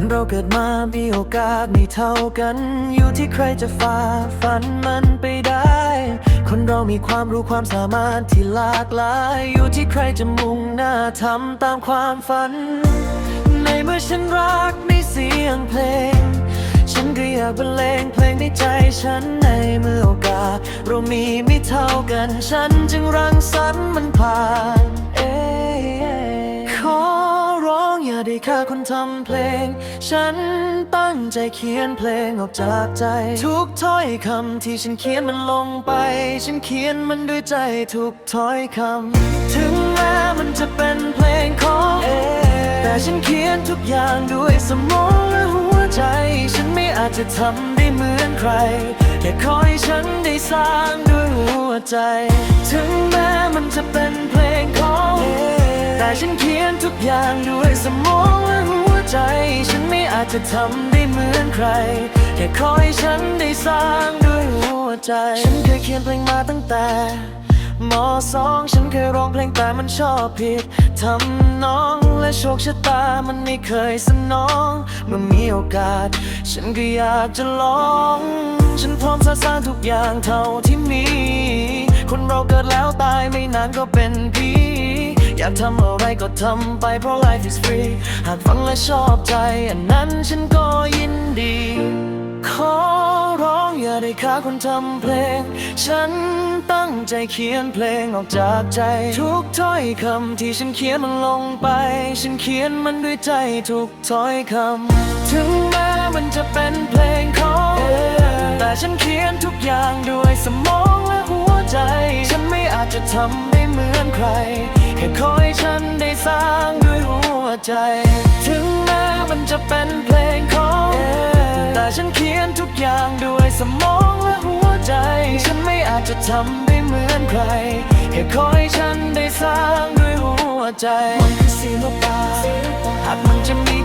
นเราเกิดมามีโอกาสไม่เท่ากัน อยู่ที่ใครจะฝ่าฟันมันไปได้ คนเรามีความรู้ความสามารถที่หลากหลาย อยู่ที่ใครจะมุ่งหน้าทำตามความฝัน ในเมื่อฉันรักในเสียงเพลง ฉันก็อยากบรรเลงเพลงในใจฉันในเมื่อโอกาส เรามีไม่เท่ากัน ฉันจึงรังสรรค์มันผ่าน องอย่าคนทำเพลง ฉันตั้งใจเขียนเพลงออกจากใจ ทุกถ้อยคำที่ฉันเขียนมันลงไป ฉันเขียนมันด้วยใจทุกถ้อยคำ ถึงแม้มันจะเป็นเพลงของเอแต่ฉันเขียนทุกอย่างด้วยสมองและหัวใจ ฉันไม่อาจจะทำได้เหมือนใครแค่ขอให้ฉันได้สร้างด้วยหัวใจ ถึงแม้มันจะเป็นเพลงของ แต่ฉันเขียนทุกอย่างด้วยสมองและหัวใจ ฉันไม่อาจจะทำได้เหมือนใคร แค่ขอให้ฉันได้สร้างด้วยหัวใจ ฉันเคยเขียนเพลงมาตั้งแต่มสองฉันเคยร้องเพลงแต่มันชอบผิดทำนองและโชคชะตามันไม่เคยสนอง เมื่อมีโอกาส ฉันก็อยากจะลอง ฉันพร้อมสะสร้างทุกอย่างเท่าที่มี คนเราเกิดแล้วตายไม่นานก็เป็นผี อยากทำอะไรก็ทำไปเพราะ life is free หากฟังและชอบใจ อันนั้นฉันก็ยินดี ขอร้องอย่าได้ฆ่าคนทำเพลง ฉันตั้งใจเขียนเพลงออกจากใจ ทุกถ้อยคำที่ฉันเขียนมันลงไป ฉันเขียนมันด้วยใจทุกถ้อยคำ ถึงแม้มันจะเป็นเพลงของแต่ฉันเขียนทุกอย่างด้วยสมองและหัวใจ ฉันไม่อาจจะทำได้เหมือนใคร ค่ขอให้ฉันได้สร้างด้วยหัวใจ ถึงแม้มันจะเป็นเพลงของ แต่ฉันเขียนทุกอย่างด้วยสมองและหัวใจ ฉันไม่อาจจะทำได้เหมือนใคร แค่ขอให้ฉันได้สร้างด้วยหัวใจมันคือศิลปะหากมันจะมี